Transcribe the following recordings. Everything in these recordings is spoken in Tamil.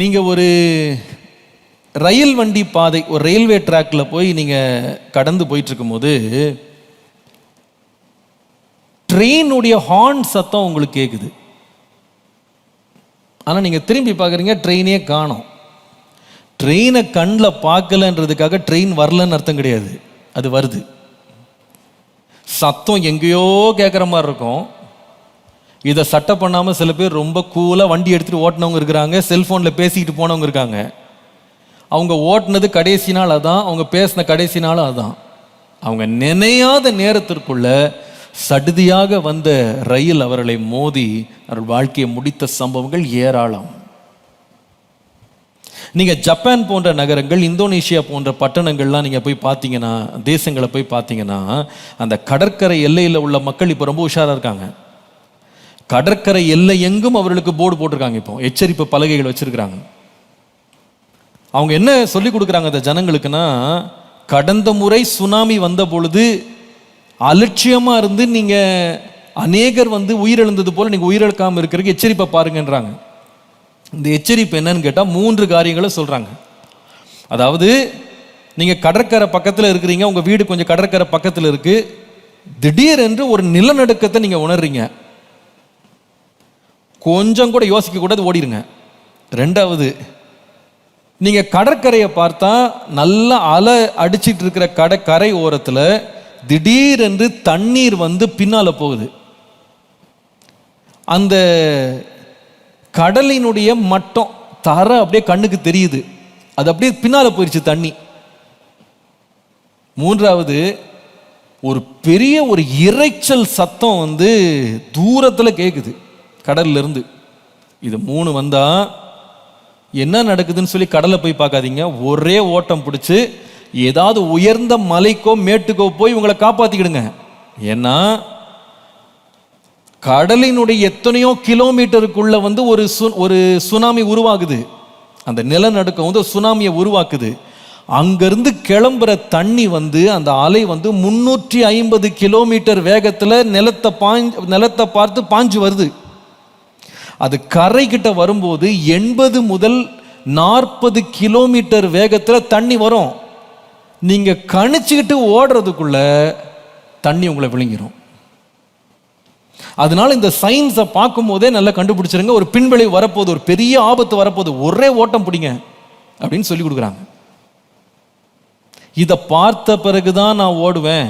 நீங்கள் ஒரு ரயில் வண்டி பாதை ஒரு ரயில்வே ட்ராக்ல போய் நீங்கள் கடந்து போயிட்டு போது ட்ரெயினுடைய ஹார்ன் சத்தம் உங்களுக்கு கேட்குது ஆனால் நீங்கள் திரும்பி பார்க்குறீங்க ட்ரெயினே காணோம். ட்ரெயினை கண்ணில் பார்க்கலன்றதுக்காக ட்ரெயின் வரலன்னு அர்த்தம் கிடையாது. அது வருது. சத்தம் எங்கேயோ கேட்குற மாதிரி இருக்கும். இதை சட்டை பண்ணாமல் சில பேர் ரொம்ப கூலாக வண்டி எடுத்துகிட்டு ஓட்டினவங்க இருக்கிறாங்க செல்ஃபோனில் பேசிக்கிட்டு போனவங்க இருக்காங்க. அவங்க ஓட்டினது கடைசி நாள் அதான் அவங்க பேசின கடைசி நாள் அதான். அவங்க நினையாத நேரத்திற்குள்ள சடுதியாக வந்த ரயில் அவர்களை மோதி அவர்கள் வாழ்க்கையை முடித்த சம்பவங்கள் ஏராளம். நீங்கள் ஜப்பான் போன்ற நகரங்கள் இந்தோனேஷியா போன்ற பட்டணங்கள்லாம் நீங்கள் போய் பார்த்தீங்கன்னா தேசங்களை போய் பார்த்தீங்கன்னா அந்த கடற்கரை எல்லையில் உள்ள மக்கள் இப்போ ரொம்ப உஷாராக இருக்காங்க. கடற்கரை எல்லை எங்கும் அவர்களுக்கு போர்டு போட்டிருக்காங்க இப்போ. எச்சரிப்பு பலகைகள் வச்சிருக்கிறாங்க. அவங்க என்ன சொல்லி கொடுக்குறாங்க அந்த ஜனங்களுக்குன்னா கடந்த முறை சுனாமி வந்த பொழுது அலட்சியமாக இருந்து நீங்கள் அநேகர் வந்து உயிரிழந்தது போல் நீங்கள் உயிரிழக்காமல் இருக்கிறதுக்கு எச்சரிப்பை பாருங்கன்றாங்க. இந்த எச்சரிப்பு என்னன்னு கேட்டால் மூன்று காரியங்களை சொல்கிறாங்க அதாவது நீங்கள் கடற்கரை பக்கத்தில் இருக்கிறீங்க உங்கள் வீடு கொஞ்சம் கடற்கரை பக்கத்தில் இருக்குது திடீரென்று ஒரு நிலநடுக்கத்தை நீங்கள் உணர்றீங்க. கொஞ்சம் கூட யோசிக்க கூடாது ஓடிடுங்க ரெண்டாவது நீங்கள் கடற்கரையை பார்த்தா நல்லா அலை அடிச்சிட்டு இருக்கிற கடை கரை ஓரத்தில் திடீரென்று தண்ணீர் வந்து பின்னால் போகுது. அந்த கடலினுடைய மட்டம் தர அப்படியே கண்ணுக்கு தெரியுது. அது அப்படியே பின்னால் போயிடுச்சு தண்ணி. மூன்றாவது ஒரு பெரிய ஒரு இரைச்சல் சத்தம் வந்து தூரத்தில் கேட்குது கடல்லேருந்து. இது மூணு வந்தால் என்ன நடக்குதுன்னு சொல்லி கடலை போய் பார்க்காதீங்க. ஒரே ஓட்டம் பிடிச்சி ஏதாவது உயர்ந்த மலைக்கோ மேட்டுக்கோ போய் உங்களை காப்பாற்றிக்கிடுங்க ஏன்னா கடலினுடைய எத்தனையோ கிலோமீட்டருக்குள்ள வந்து ஒரு சு- ஒரு சுனாமி உருவாகுது. அந்த நிலநடுக்கம் வந்து சுனாமியை உருவாக்குது. அங்கேருந்து கிளம்புற தண்ணி வந்து அந்த அலை வந்து முன்னூற்றி ஐம்பது கிலோமீட்டர் வேகத்தில் நிலத்தை பாஞ்சு நிலத்தை பார்த்து பாஞ்சு வருது. அது கரை கிட்ட வரும்போது எண்பது முதல் நாற்பது கிலோமீட்டர் வேகத்தில் தண்ணி வரும். நீங்கள் கணிச்சுக்கிட்டு ஓடுறதுக்குள்ள தண்ணி உங்களை விழுங்கிரும். அதனால இந்த சயின்ஸை பார்க்கும் போதே நல்லா கண்டுபிடிச்சிருங்க. ஒரு பின்விளைவு வரப்போகுது ஒரு பெரிய ஆபத்து வரப்போகுது. ஒரே ஓட்டம் பிடிங்க அப்படின்னு சொல்லி கொடுக்குறாங்க. இதை பார்த்த பிறகுதான் நான் ஓடுவேன்.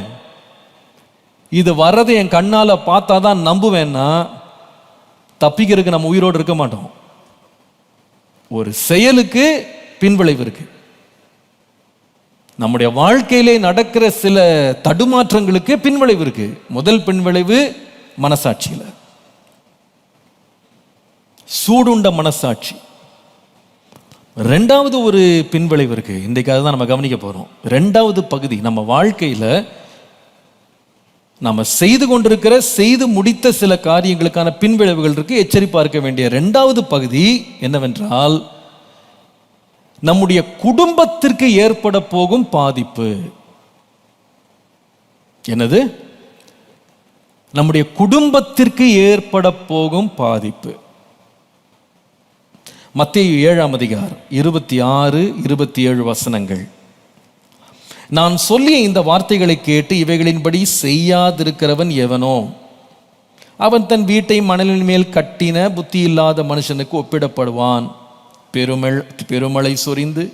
இது வர்றதை என் கண்ணால் பார்த்தா தான் நம்புவேன்னா தப்பிக்கிறதுக்கு நம்ம உயிரோடு இருக்க மாட்டோம். ஒரு செயலுக்கு பின்விளைவு இருக்கு. நம்முடைய வாழ்க்கையிலே நடக்கிற சில தடுமாற்றங்களுக்கு பின்விளைவு இருக்கு. முதல் பின்விளைவு மனசாட்சியில. சூடுண்ட மனசாட்சி. ரெண்டாவது ஒரு பின்விளைவு இருக்கு. இன்றைக்கு அதுதான் நம்ம கவனிக்க போறோம். ரெண்டாவது பகுதி நம்ம வாழ்க்கையில நம்ம செய்து கொண்டிருக்கிற செய்து முடித்த சில காரியங்களுக்கான பின்விளைவுகள் இருக்கு. எச்சரிப்பா இருக்க வேண்டிய ரெண்டாவது பகுதி என்னவென்றால் நம்முடைய குடும்பத்திற்கு ஏற்பட போகும் பாதிப்பு. என்னது? நம்முடைய குடும்பத்திற்கு ஏற்பட போகும் பாதிப்பு. மத்திய ஏழாம் அதிகாரம் இருபத்தி ஆறு இருபத்தி ஏழு வசனங்கள். நான் சொல்லிய இந்த வார்த்தைகளை கேட்டு இவைகளின்படி செய்யாதிருக்கிறவன் எவனோ? அவன் தன் வீட்டை மணலின் மேல் கட்டின புத்தி இல்லாத மனுஷனுக்கு ஒப்பிடப்படுவான். பெருமல் பெருமழை சொரிந்து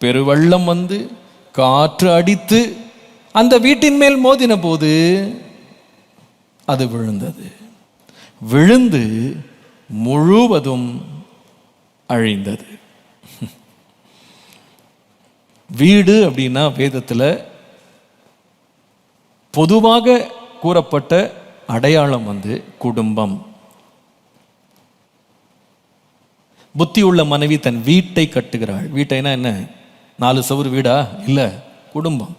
பெருவெள்ளம் வந்து காற்று அடித்து அந்த வீட்டின் மேல் மோதின போது அது விழுந்தது. விழுந்து முழுவதும் அழிந்தது. வீடு அப்படின்னா வேதத்தில் பொதுவாக கூறப்பட்ட அடையாளம் வந்து குடும்பம். புத்தியுள்ள மனைவி தன் வீட்டை கட்டுகிறாள். வீட்டைனா என்ன நாலு சவுறு வீடா? இல்லை குடும்பம்.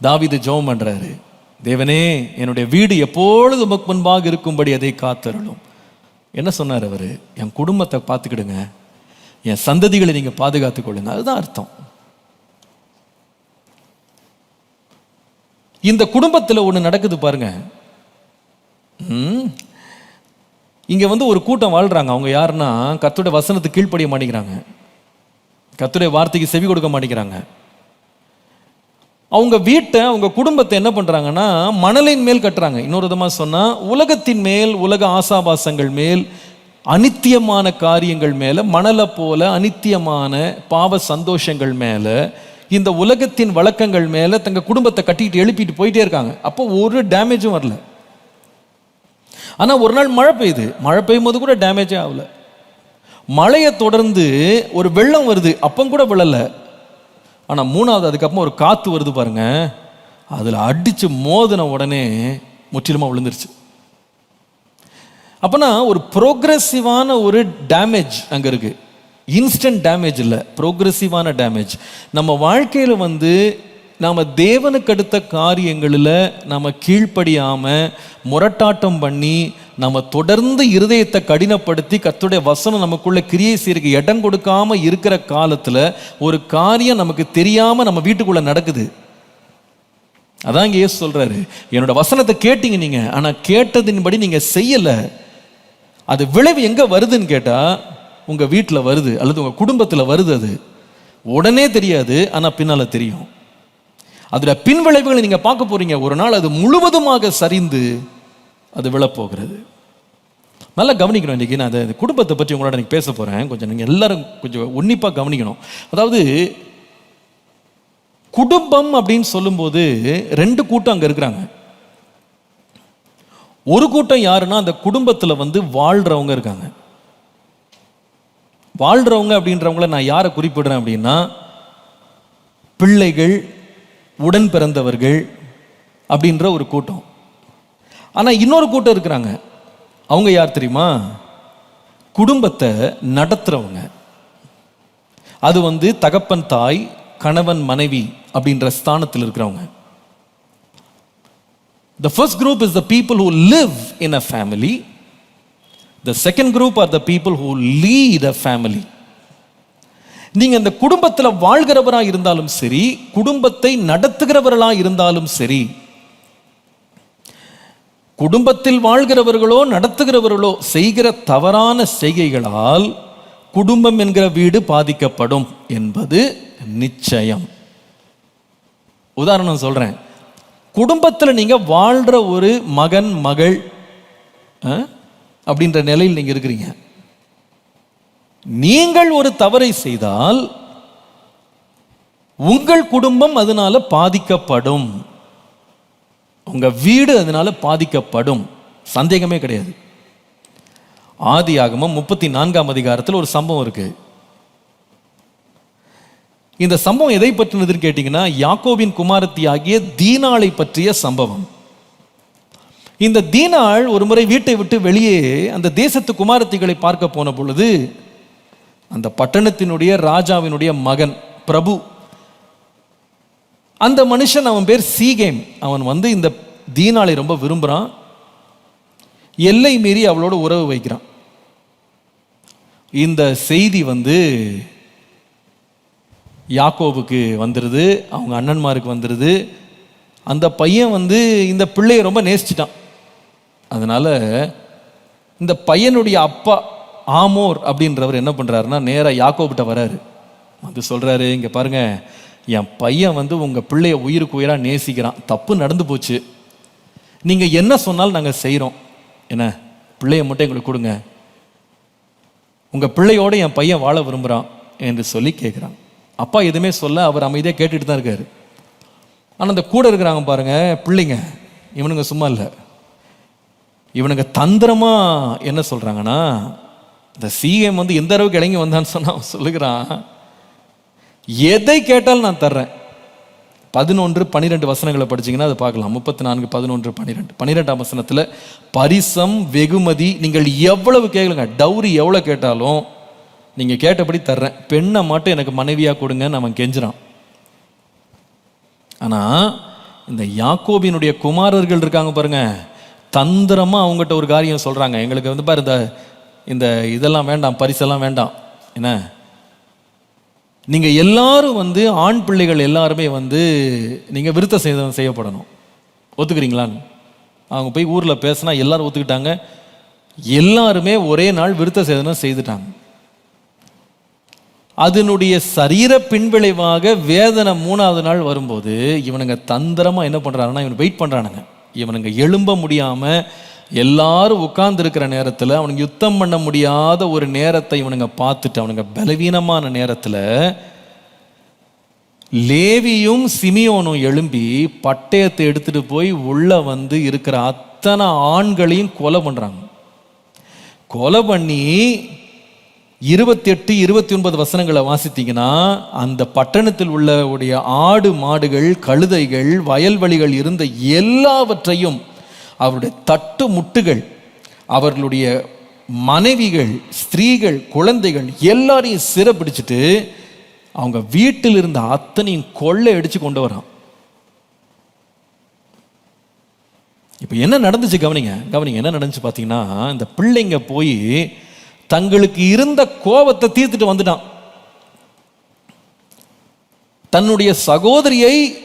தாவீது ஜெபம் பண்ணுறாரு தேவனே என்னுடைய வீடு எப்பொழுது உமக்கு முன்பாக இருக்கும்படி அதை காத்தருளும். என்ன சொன்னார் அவர்? என் குடும்பத்தை பார்த்துக்கிடுங்க. என் சந்ததிகளை நீங்க பாதுகாத்துக் கொள்ளுங்க. அதுதான் அர்த்தம். இந்த குடும்பத்தில் ஒன்று நடக்குது பாருங்க. இங்கே இங்க வந்து ஒரு கூட்டம் வாழ்றாங்க. அவங்க யாருன்னா கத்துடைய வசனத்துக்கு கீழ்ப்படிய மாட்டேங்கிறாங்க. கத்துடைய வார்த்தைக்கு செவி கொடுக்க மாட்டேங்கிறாங்க. அவங்க வீட்டை அவங்க குடும்பத்தை என்ன பண்றாங்கன்னா மணலின் மேல் கட்டுறாங்க. இன்னொரு விதமா சொன்னா உலகத்தின் மேல் உலக ஆசாபாசங்கள் மேல் அனித்தியமான காரியங்கள் மேலே மணலை போல அனித்தியமான பாவ சந்தோஷங்கள் மேலே இந்த உலகத்தின் வழக்கங்கள் மேலே தங்கள் குடும்பத்தை கட்டிக்கிட்டு எழுப்பிட்டு போயிட்டே இருக்காங்க. அப்போ ஒரு டேமேஜும் வரல. ஆனால் ஒரு நாள் மழை பெய்யுது. மழை பெய்யும் போது கூட டேமேஜே ஆகல. மழையை தொடர்ந்து ஒரு வெள்ளம் வருது. அப்போ கூட விழல. ஆனால் மூணாவது அதுக்கப்புறம் ஒரு காற்று வருது பாருங்க. அதில் அடிச்சு மோதின உடனே முற்றிலுமாக விழுந்துருச்சு. அப்போனா ஒரு ப்ரோக்ரெசிவான ஒரு டேமேஜ் அங்கே இருக்கு. இன்ஸ்டன்ட் டேமேஜ் இல்லை. ப்ரோக்ரெசிவான டேமேஜ் நம்ம வாழ்க்கையில் வந்து நாம் தேவனுக்கு அடுத்த காரியங்களில் நம்ம கீழ்ப்படியாமல் முரட்டாட்டம் பண்ணி நம்ம தொடர்ந்து இருதயத்தை கடினப்படுத்தி கத்துடைய வசனம் நமக்குள்ளே கிரியை செய்யறதுக்கு இடம் கொடுக்காம இருக்கிற காலத்தில் ஒரு காரியம் நமக்கு தெரியாமல் நம்ம வீட்டுக்குள்ளே நடக்குது. அதான் இங்கே சொல்கிறாரு என்னோடய என்னோட வசனத்தை கேட்டீங்க நீங்கள் ஆனால் கேட்டதின்படி நீங்கள் செய்யலை. அது விளைவு எங்கே வருதுன்னு கேட்டால் உங்கள் வீட்டில் வருது அல்லது உங்கள் குடும்பத்தில் வருது அது. உடனே தெரியாது ஆனால் பின்னால் தெரியும். அதில் பின் விளைவுகளை நீங்கள் பார்க்க போகிறீங்க ஒரு நாள் அது முழுவதுமாக சரிந்து அது விழப்போகிறது. நல்லா கவனிக்கணும் இன்றைக்கி நான் அந்த குடும்பத்தை பற்றி உங்களோட இன்றைக்கி பேச போகிறேன் கொஞ்சம் நீங்கள் எல்லாரும் கொஞ்சம் உன்னிப்பாக கவனிக்கணும். அதாவது குடும்பம் அப்படின்னு சொல்லும்போது ரெண்டு கூட்டம் அங்கே இருக்கிறாங்க. ஒரு கூட்டம் யாருன்னா அந்த குடும்பத்தில் வந்து வாழ்கிறவங்க இருக்காங்க. வாழ்கிறவங்க அப்படின்றவங்கள நான் யாரை குறிப்பிடுறேன் அப்படின்னா பிள்ளைகள் உடன் பிறந்தவர்கள் அப்படின்ற ஒரு கூட்டம். ஆனால் இன்னொரு கூட்டம் இருக்கிறாங்க. அவங்க யார் தெரியுமா? குடும்பத்தை நடத்துகிறவங்க அது வந்து தகப்பன் தாய் கணவன் மனைவி அப்படின்ற ஸ்தானத்தில் இருக்கிறவங்க. The first group is the people who live in a family. The second group are the people who lead a family. நீங்க இந்த குடும்பத்தில் வாழ்கிறவராக இருந்தாலும் சரி குடும்பத்தை நடத்துகிறவர்களாக இருந்தாலும் சரி குடும்பத்தில் வாழ்கிறவர்களோ நடத்துகிறவர்களோ செய்கிற தவறான செய்கைகளால் குடும்பம் என்கிற வீடு பாதிக்கப்படும் என்பது நிச்சயம் உதாரணம் சொல்றேன் குடும்பத்தில் நீங்கள் வாழ்கிற ஒரு மகன் மகள் ஆ, அப்படின்ற நிலையில் நீங்கள் இருக்கிறீங்க. நீங்கள் ஒரு தவறை செய்தால் உங்கள் குடும்பம் அதனால பாதிக்கப்படும். உங்க வீடு அதனால பாதிக்கப்படும். சந்தேகமே கிடையாது. ஆதி ஆகமம் முப்பத்தி நான்காம் அதிகாரத்தில் ஒரு சம்பவம் இருக்குது இந்த சம்பவம் எதை பற்றினதுன்னு கேட்டிங்கன்னா யாக்கோவின் குமாரத்தி ஆகிய தீனாளை பற்றிய சம்பவம். இந்த தீனாள் ஒரு முறை வீட்டை விட்டு வெளியே அந்த தேசத்து குமாரத்திகளை பார்க்க போன பொழுது அந்த பட்டணத்தினுடைய ராஜாவினுடைய மகன் பிரபு அந்த மனுஷன் அவன் பேர் சீகேம். அவன் வந்து இந்த தீனாளை ரொம்ப விரும்புகிறான் எல்லை மீறி அவளோட உறவு வைக்கிறான். இந்த செய்தி வந்து யாக்கோவுக்கு வந்துடுது அவங்க அண்ணன்மாருக்கு வந்துடுது அந்த பையன் வந்து இந்த பிள்ளையை ரொம்ப நேசிச்சிட்டான். அதனால் இந்த பையனுடைய அப்பா ஆமோர் அப்படின்றவர் என்ன பண்ணுறாருன்னா நேராக யாக்கோபிட்ட வராரு. வந்து சொல்கிறாரு இங்கே பாருங்கள் என் பையன் வந்து உங்கள் பிள்ளைய உயிருக்கு உயிராக நேசிக்கிறான். தப்பு நடந்து போச்சு. நீங்கள் என்ன சொன்னாலும் நாங்கள் செய்கிறோம் என்ன? பிள்ளைய மட்டும் எங்களுக்கு கொடுங்க. உங்கள் பிள்ளையோட என் பையன் வாழ விரும்புகிறான் என்று சொல்லி கேட்குறான் அப்பா எதுவுமே சொல்ல அவர் அமைதியாக கேட்டுட்டு தான் இருக்கார். ஆனால் அந்த கூட இருக்கிறாங்க பாருங்க பிள்ளைங்க. இவனுங்க சும்மா இல்லை. இவனுங்க தந்திரமாக என்ன சொல்கிறாங்கன்னா இந்த சிஎம் வந்து எந்த அளவுக்கு இறங்கி வந்தான்னு சொன்னால் அவன் சொல்லுகிறான் எதை கேட்டாலும் நான் தர்றேன். பதினொன்று பன்னிரெண்டு வசனங்களை படிச்சீங்கன்னா அதை பார்க்கலாம். முப்பத்தி நான்கு பதினொன்று பன்னிரெண்டு பன்னிரெண்டாம் வசனத்தில் பரிசம் வெகுமதி நீங்கள் எவ்வளவு கேட்கலுங்க டவுரி எவ்வளோ கேட்டாலும் நீங்கள் கேட்டபடி தர்றேன். பெண்ணை மட்டும் எனக்கு மனைவியாக கொடுங்கன்னு அவன் கெஞ்சுறான். ஆனால் இந்த யாக்கோபினுடைய குமாரர்கள் இருக்காங்க பாருங்க தந்திரமாக அவங்ககிட்ட ஒரு காரியம் சொல்கிறாங்க எங்களுக்கு வந்து பாரு இந்த இந்த இதெல்லாம் வேண்டாம் பரிசெல்லாம் வேண்டாம். என்ன? நீங்கள் எல்லாரும் வந்து ஆண் பிள்ளைகள் எல்லாருமே வந்து நீங்கள் விருத்த சேதனம் செய்யப்படணும். ஒத்துக்கிறீங்களான்னு. அவங்க போய் ஊரில் பேசினா எல்லாரும் ஒத்துக்கிட்டாங்க. எல்லாருமே ஒரே நாள் விருத்த சேதனம் செய்துட்டாங்க. அதனுடைய சரீர பின்விளைவாக வேதனை மூணாவது நாள் வரும்போது இவனுங்க தந்திரமாக என்ன பண்ணுறாங்கன்னா இவன் வெயிட் பண்ணுறானுங்க இவனுங்க எழும்ப முடியாமல் எல்லாரும் உட்கார்ந்துருக்கிற நேரத்தில் அவனுங்க யுத்தம் பண்ண முடியாத ஒரு நேரத்தை இவனுங்க பார்த்துட்டு அவனுங்க பலவீனமான நேரத்தில் லேவியும் சிமியோனும் எழும்பி பட்டயத்தை எடுத்துகிட்டு போய் உள்ளே வந்து இருக்கிற அத்தனை ஆண்களையும் கொலை பண்ணுறாங்க கொலை பண்ணி இருபத்தி எட்டு இருபத்தி ஒன்பது வசனங்களை வாசித்தீங்கன்னா அந்த பட்டணத்தில் உள்ள உடைய ஆடு மாடுகள் கழுதைகள் வயல்வெளிகள் இருந்த எல்லாவற்றையும் அவருடைய தட்டு முட்டுகள் அவர்களுடைய மனைவிகள் ஸ்திரீகள் குழந்தைகள் எல்லாரையும் சிறைப்பிடிச்சிட்டு அவங்க வீட்டில் இருந்த அத்தனையும் கொள்ளை அடித்து கொண்டு வரான். இப்போ என்ன நடந்துச்சு கவனிங்க? கவனிங்க என்ன நடந்துச்சு பார்த்தீங்கன்னா இந்த பிள்ளைங்க போய் தங்களுக்கு இருந்த கோபத்தை தீர்த்துட்டு வந்துட்டான். தன்னுடைய சகோதரியை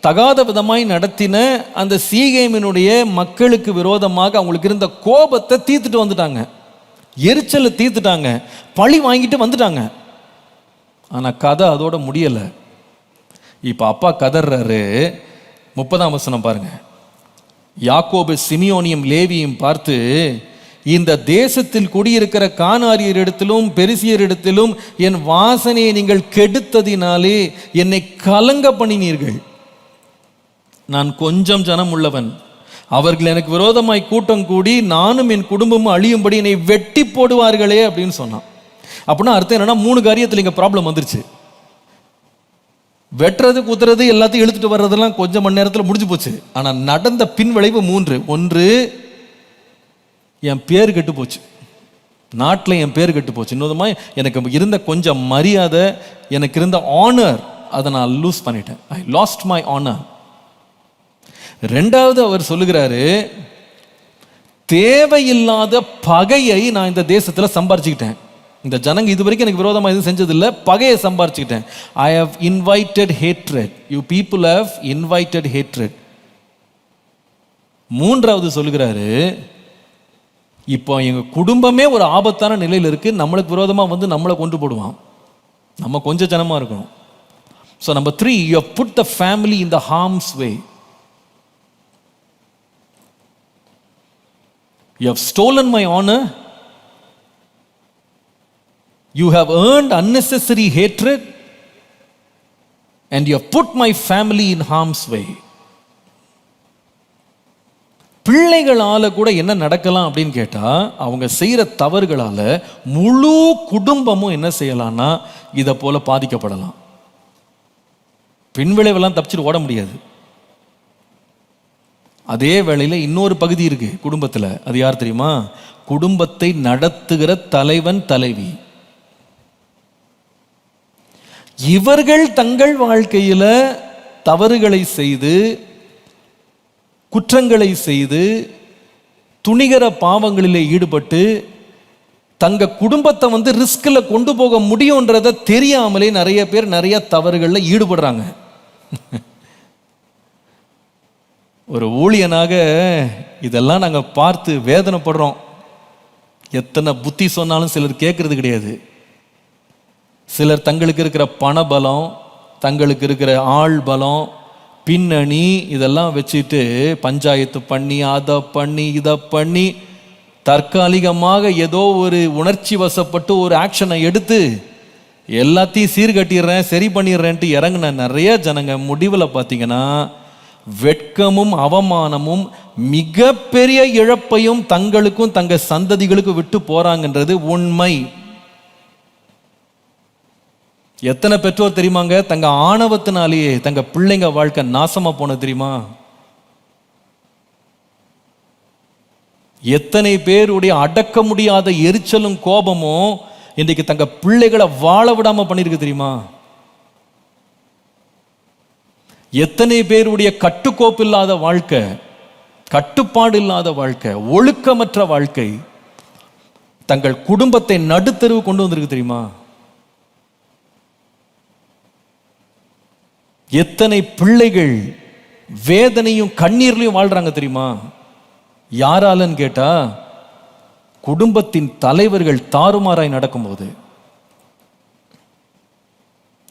தகாத விதமாய் நடத்தின அந்த சீகேமினுடைய மக்களுக்கு விரோதமாக அவங்களுக்கு இருந்த கோபத்தை தீர்த்துட்டு வந்துட்டாங்க. எரிச்சலை தீர்த்துட்டாங்க. பழி வாங்கிட்டு வந்துட்டாங்க. ஆனால் கதை அதோட முடியலை. இப்போ அப்பா கதர்றாரு. முப்பதாம் வசனம் பாருங்க. யாக்கோபு சிமியோனியும் லேவியும் பார்த்து இந்த தேசத்தில் குடியிருக்கிற கானாரியரிடத்திலும் பெருசியரிடத்திலும் என் வாசனையை நீங்கள் கெடுத்ததினாலே என்னை கலங்க பண்ணினீர்கள். நான் கொஞ்சம் ஜனம் உள்ளவன். அவர்கள் எனக்கு விரோதமாய் கூட்டம் கூடி நானும் என் குடும்பமும் அழியும்படி என்னை வெட்டி போடுவார்களே அப்படின்னு சொன்னான். அப்படின்னா அர்த்தம் என்னன்னா மூணு காரியத்தில் இங்கே ப்ராப்ளம் வந்துருச்சு. வெட்டுறது குத்துறது எல்லாத்தையும் இழுத்துட்டு வர்றதெல்லாம் கொஞ்சம் மணி நேரத்தில் முடிஞ்சு போச்சு. ஆனால் நடந்த பின் விளைவு மூன்று. ஒன்று என் பேர் கெட்டு போச்சு. நாட்டில் என் பேர் கெட்டு போச்சு. இன்னொருமா எனக்கு இருந்த கொஞ்சம் மரியாதை எனக்கு இருந்த ஆனர் அதை நான் லூஸ் பண்ணிட்டேன். ஐ லாஸ்ட் மை ஆனர் ரெண்டாவது அவர் சொல்லுகிறாரு தேவையில்லாத பகையை நான் இந்த தேசத்தில் சம்பாரிச்சுக்கிட்டேன். இந்த ஜனங்க இது வரைக்கும் எனக்கு விரோதமாக எதுவும் செஞ்சதில்லை. பகையை சம்பாரிச்சுக்கிட்டேன். I have invited hatred you people have invited hatred மூன்றாவது சொல்லுகிறாரு இப்போ எங்கள் குடும்பமே ஒரு ஆபத்தான நிலையில் இருக்குது நம்மளுக்கு விரோதமாக வந்து நம்மளை கொண்டு போடுவான். நம்ம கொஞ்சம் ஜனமாக இருக்கணும் so number three you put the family in the harm's way you have stolen my honour you have earned unnecessary hatred and you put my family in harm's way பிள்ளைகளால கூட என்ன நடக்கலாம் அப்படின்னு கேட்டா அவங்க செய்யற தவறுகளால முழு குடும்பமும் என்ன செய்யலாம்னா இதை போல பாதிக்கப்படலாம். பின்விளைவெல்லாம் தப்பிச்சுட்டு ஓட முடியாது. அதே வேளையில இன்னொரு பகுதி இருக்கு குடும்பத்துல. அது யார் தெரியுமா? குடும்பத்தை நடத்துகிற தலைவன் தலைவி. இவர்கள் தங்கள் வாழ்க்கையில தவறுகளை செய்து குற்றங்களை செய்து துணிகர பாவங்களிலே ஈடுபட்டு தங்க குடும்பத்தை வந்து ரிஸ்கில் கொண்டு போக முடியுன்றதை தெரியாமலே நிறைய பேர் நிறைய தவறுகளில் ஈடுபடுறாங்க. ஒரு ஊழியனாக இதெல்லாம் நாங்கள் பார்த்து வேதனைப்படுறோம். எத்தனை புத்தி சொன்னாலும் சிலர் கேட்கறது கிடையாது. சிலர் தங்களுக்கு இருக்கிற பணபலம் தங்களுக்கு இருக்கிற ஆள் பலம் பின்னணி இதெல்லாம் வச்சுட்டு பஞ்சாயத்து பண்ணி அதை பண்ணி இதை பண்ணி தற்காலிகமாக ஏதோ ஒரு உணர்ச்சி வசப்பட்டு ஒரு ஆக்ஷனை எடுத்து எல்லாத்தையும் சீர்கட்டிடுறேன் சரி பண்ணிடுறேன்ட்டு இறங்கின நிறைய ஜனங்க. முடிவில் பார்த்தீங்கன்னா வெட்கமும் அவமானமும் மிகப்பெரிய இழப்பையும் தங்களுக்கும் தங்கள் சந்ததிகளுக்கும் விட்டு போகிறாங்கன்றது உண்மை. எத்தனை பெற்றோர் தெரியுமாங்க? தங்க ஆணவத்தினாலேயே தங்க பிள்ளைங்க வாழ்க்கை நாசமா போனது தெரியுமா? எத்தனை பேருடைய அடக்க முடியாத எரிச்சலும் கோபமும் இன்றைக்கு தங்க பிள்ளைகளை வாழ விடாம பண்ணிருக்கு தெரியுமா? எத்தனை பேருடைய கட்டுக்கோப்பு இல்லாத வாழ்க்கை கட்டுப்பாடு இல்லாத வாழ்க்கை ஒழுக்கமற்ற வாழ்க்கை தங்கள் குடும்பத்தை நடுத்தருவு கொண்டு வந்திருக்கு தெரியுமா? எத்தனை பிள்ளைகள் வேதனையும் கண்ணீர்லையும் வாழ்றாங்க தெரியுமா? யாராலன்னு கேட்டா குடும்பத்தின் தலைவர்கள் தாறுமாறாய் நடக்கும்போது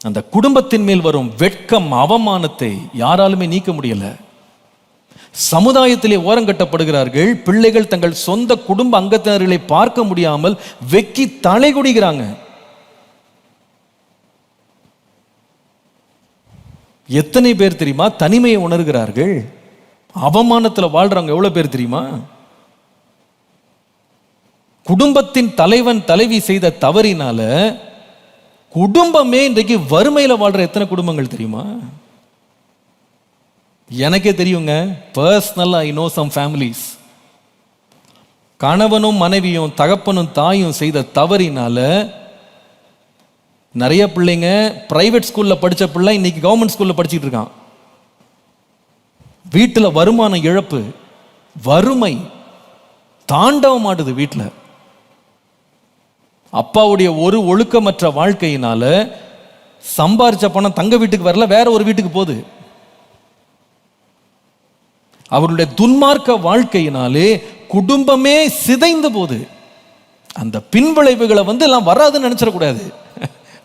அந்த குடும்பத்தின் மேல் வரும் வெட்கம் அவமானத்தை யாராலுமே நீக்க முடியல. சமுதாயத்திலே ஓரங்கட்டப்படுகிறார்கள் பிள்ளைகள் தங்கள் சொந்த குடும்ப அங்கத்தினர்களை பார்க்க முடியாமல் வெக்கி தலைகுடிகிறாங்க எத்தனை பேர் தெரியுமா? தனிமையை உணர்கிறார்கள். அவமானத்தில் வாழ்கிறவங்க எவ்வளோ பேர் தெரியுமா? குடும்பத்தின் தலைவன் தலைவி செய்த தவறினால குடும்பமே இன்றைக்கு வறுமையில் வாழ்ற எத்தனை குடும்பங்கள் தெரியுமா? எனக்கே தெரியுங்க. பர்சனலா ஐ நோ சம் ஃபேமிலிஸ் கணவனும் மனைவியும் தகப்பனும் தாயும் செய்த தவறினால நிறைய பிள்ளைங்க ப்ரைவேட் ஸ்கூலில் படிச்ச பிள்ளை இன்னைக்கு கவர்மெண்ட் ஸ்கூலில் படிச்சுட்டு இருக்கான். வீட்டில் வருமான இழப்பு வறுமை தாண்டவம் ஆடுது வீட்டில். அப்பாவுடைய ஒரு ஒழுக்கமற்ற வாழ்க்கையினால சம்பாரிச்ச பணம் தங்க வீட்டுக்கு வரல வேற ஒரு வீட்டுக்கு போகுது. அவருடைய துன்மார்க்க வாழ்க்கையினாலே குடும்பமே சிதைந்து போகுது. அந்த பின்விளைவுகளை வந்து எல்லாம் வராதுன்னு நினைச்சிடக்கூடாது.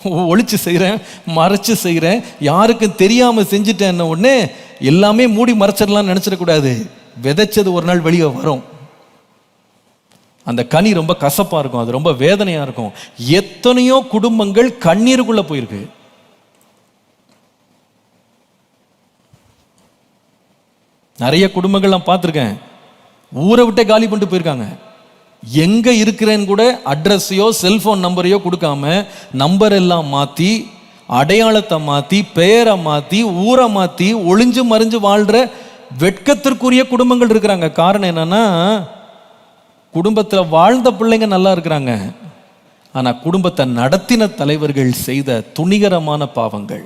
ஒழிச்சு செய்கிறேன் மறைச்சு செய்கிறேன் யாருக்கும் தெரியாமல் செஞ்சுட்டேன்ன உடனே எல்லாமே மூடி மறைச்சிடலாம்னு நினச்சிடக்கூடாது விதைச்சது ஒரு நாள் வெளியே வரும். அந்த கனி ரொம்ப கசப்பாக இருக்கும் அது ரொம்ப வேதனையாக இருக்கும். எத்தனையோ குடும்பங்கள் கண்ணீருக்குள்ளே போயிருக்கு. நிறைய குடும்பங்கள் நான் பார்த்துருக்கேன். ஊரை விட்டே காலி பண்ணிட்டு போயிருக்காங்க. எங்க இருக்கிறேன்னு கூட அட்ரஸையோ செல்போன் நம்பரையோ கொடுக்காம நம்பர் எல்லாம் மாத்தி அடையாளத்தை மாத்தி பெயரை மாத்தி ஊரை மாத்தி ஒளிஞ்சு மறைஞ்சு வாழ்ற வெட்கத்திற்குரிய குடும்பங்கள் இருக்கிறாங்க. காரணம் என்னன்னா குடும்பத்தில் வாழ்ந்த பிள்ளைங்க நல்லா இருக்கிறாங்க. ஆனா குடும்பத்தை நடத்தின தலைவர்கள் செய்த துணிகரமான பாவங்கள்.